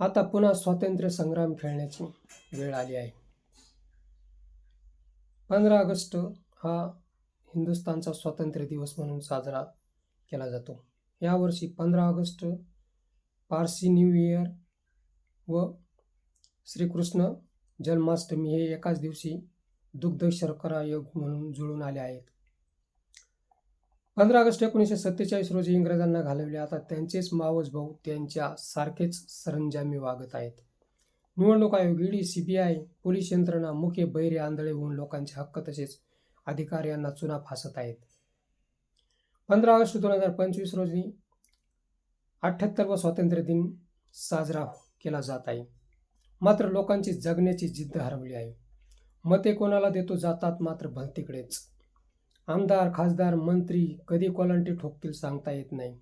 आता पुन्हा स्वातंत्र्य संग्राम खेळण्याची वेळ आली आहे. पंधरा ऑगस्ट हा हिंदुस्थानचा स्वातंत्र्य दिवस म्हणून साजरा केला जातो. यावर्षी पंधरा ऑगस्ट पारसी न्यू इयर व श्रीकृष्ण जन्माष्टमी हे एकाच दिवशी दुग्ध शर्करा योग म्हणून जुळून आले आहेत. पंधरा ऑगस्ट एकोणीसशे सत्तेचाळीस रोजी इंग्रजांना घालवले. आता त्यांचेच मावस भाऊ त्यांच्या सारखेच सरंजामी वागत आहेत. निवडणूक आयोग ईडी सीबीआय पोलीस यंत्रणा मुखे बैरे आंधळे होऊन लोकांचे हक्क तसेच अधिकार यांना चुना फासत आहेत. पंधरा ऑगस्ट दोन हजार पंचवीस रोजी अठ्ठ्याहत्तरवा स्वातंत्र्य दिन साजरा केला जात आहे. मात्र लोकांची जगण्याची जिद्द हरवली आहे. मते कोणाला देतो जातात मात्र भलतीकडेच. आमदार खासदार मंत्री कधी कोलांटी ठोकतील सांगता येत नाही.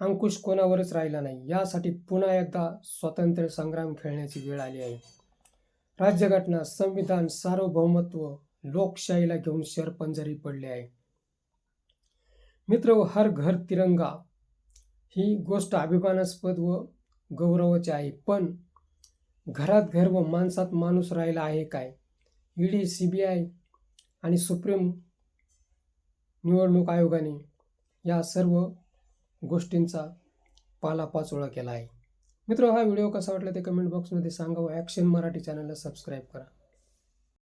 अंकुश कोणावरच राहिला नाही. यासाठी पुन्हा एकदा स्वातंत्र्य संग्राम खेळण्याची वेळ आली आहे. राज्यघटना संविधान सार्वभौमत्व लोकशाहीला घेऊन शरपंजरी पडले आहे. मित्र हो, हर घर तिरंगा. ही गोष्ट अभिमानास्पद व गौरवाची आहे. पण घरात घर व माणसात माणूस राहिला आहे काय? ईडी सी बी आय आणि सुप्रीम निवडणूक आयोगाने या सर्व गोष्टींचा पालापाचोळा केला आहे. मित्र हा व्हिडिओ कसा वाटला ते कमेंट बॉक्समध्ये सांगा व ॲक्शन मराठी चॅनलला सबस्क्राईब करा.